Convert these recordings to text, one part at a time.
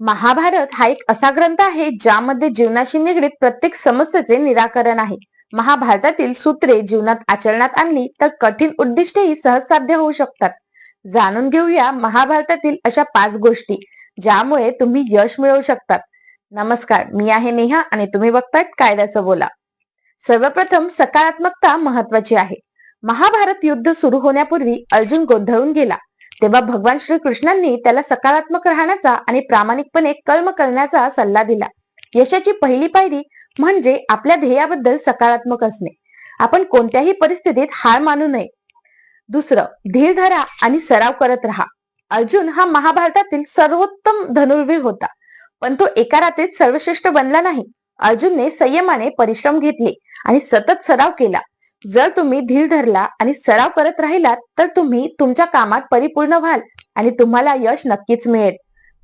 महाभारत हा एक असा ग्रंथ आहे ज्यामध्ये जीवनाशी निगडीत प्रत्येक समस्येचे निराकरण आहे. महाभारतातील सूत्रे जीवनात आचरणात आणली तर कठीण उद्दिष्टेही सहज साध्य होऊ शकतात. जाणून घेऊया महाभारतातील अशा पाच गोष्टी ज्यामुळे तुम्ही यश मिळवू शकतात. नमस्कार मी आहे नेहा आणि तुम्ही बघतायत कायद्याचं बोला. सर्वप्रथम सकारात्मकता महत्वाची आहे. महाभारत युद्ध सुरू होण्यापूर्वी अर्जुन गोंधळून गेला. तेव्हा भगवान श्रीकृष्णांनी त्याला सकारात्मक राहण्याचा आणि प्रामाणिकपणे कर्म करण्याचा सल्ला दिला. यशाची पहिली पायरी म्हणजे आपल्या ध्येयाबद्दल सकारात्मक असणे. आपण कोणत्याही परिस्थितीत हार मानू नये. दुसरं धीर धरा आणि सराव करत राहा. अर्जुन हा महाभारतातील सर्वोत्तम धनुर्वीर होता. पण तो एका रात्रीत सर्वश्रेष्ठ बनला नाही. अर्जुनने संयमाने परिश्रम घेतले आणि सतत सराव केला. जर तुम्ही धीर धरला आणि सराव करत राहिलात तर तुम्ही तुमच्या कामात परिपूर्ण व्हाल आणि तुम्हाला यश नक्कीच मिळेल.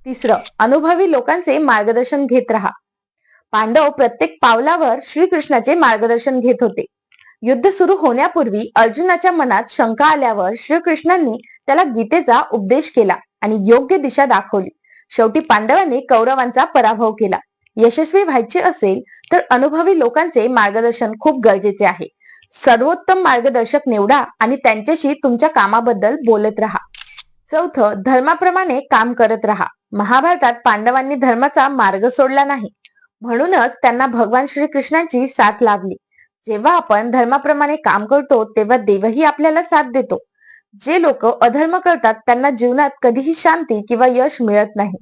तिसरं अनुभवी लोकांचे मार्गदर्शन घेत राहा. पांडव प्रत्येक पावलावर श्रीकृष्णाचे मार्गदर्शन घेत होते. युद्ध सुरू होण्यापूर्वी अर्जुनाच्या मनात शंका आल्यावर श्रीकृष्णांनी त्याला गीतेचा उपदेश केला आणि योग्य दिशा दाखवली. शेवटी पांडवांनी कौरवांचा पराभव केला. यशस्वी व्हायचे असेल तर अनुभवी लोकांचे मार्गदर्शन खूप गरजेचे आहे. सर्वोत्तम मार्गदर्शक निवडा आणि त्यांच्याशी तुमच्या कामाबद्दल बोलत राहा. चौथं धर्माप्रमाणे काम करत राहा. महाभारतात पांडवांनी धर्माचा मार्ग सोडला नाही. म्हणूनच त्यांना भगवान श्रीकृष्णांची साथ लाभली जेव्हा आपण धर्माप्रमाणे काम करतो तेव्हा देवही आपल्याला साथ देतो. जे लोक अधर्म करतात त्यांना जीवनात कधीही शांती किंवा यश मिळत नाही.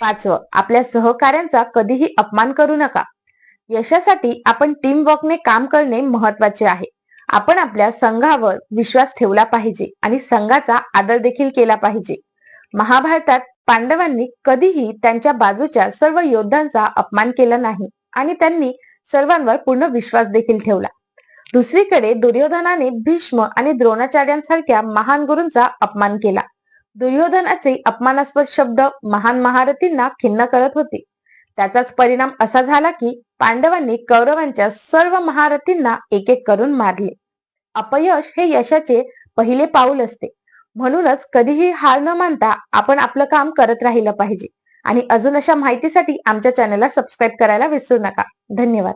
पाचवं आपल्या सहकाऱ्यांचा कधीही अपमान करू नका. यशासाठी आपण टीमवर्कने काम करणे महत्त्वाचे आहे. आपण आपल्या संघावर विश्वास ठेवला पाहिजे आणि संघाचा आदर देखील केला पाहिजे. महाभारतात पांडवांनी कधीही त्यांच्या बाजूच्या सर्व योद्धांचा अपमान केला नाही आणि त्यांनी सर्वांवर पूर्ण विश्वास देखील ठेवला. दुसरीकडे दुर्योधनाने भीष्म आणि द्रोणाचार्यांसारख्या महान गुरूंचा अपमान केला. दुर्योधनाचे अपमानास्पद शब्द महान महारथींना खिन्न करत होते. त्याचाच परिणाम असा झाला की पांडवांनी कौरवांच्या सर्व महारथींना एक एक करून मारले. अपयश हे यशाचे पहिले पाऊल असते. म्हणूनच कधीही हार न मानता आपण आपलं काम करत राहिलं पाहिजे. आणि अजून अशा माहितीसाठी आमच्या चॅनलला सबस्क्राईब करायला विसरू नका. धन्यवाद.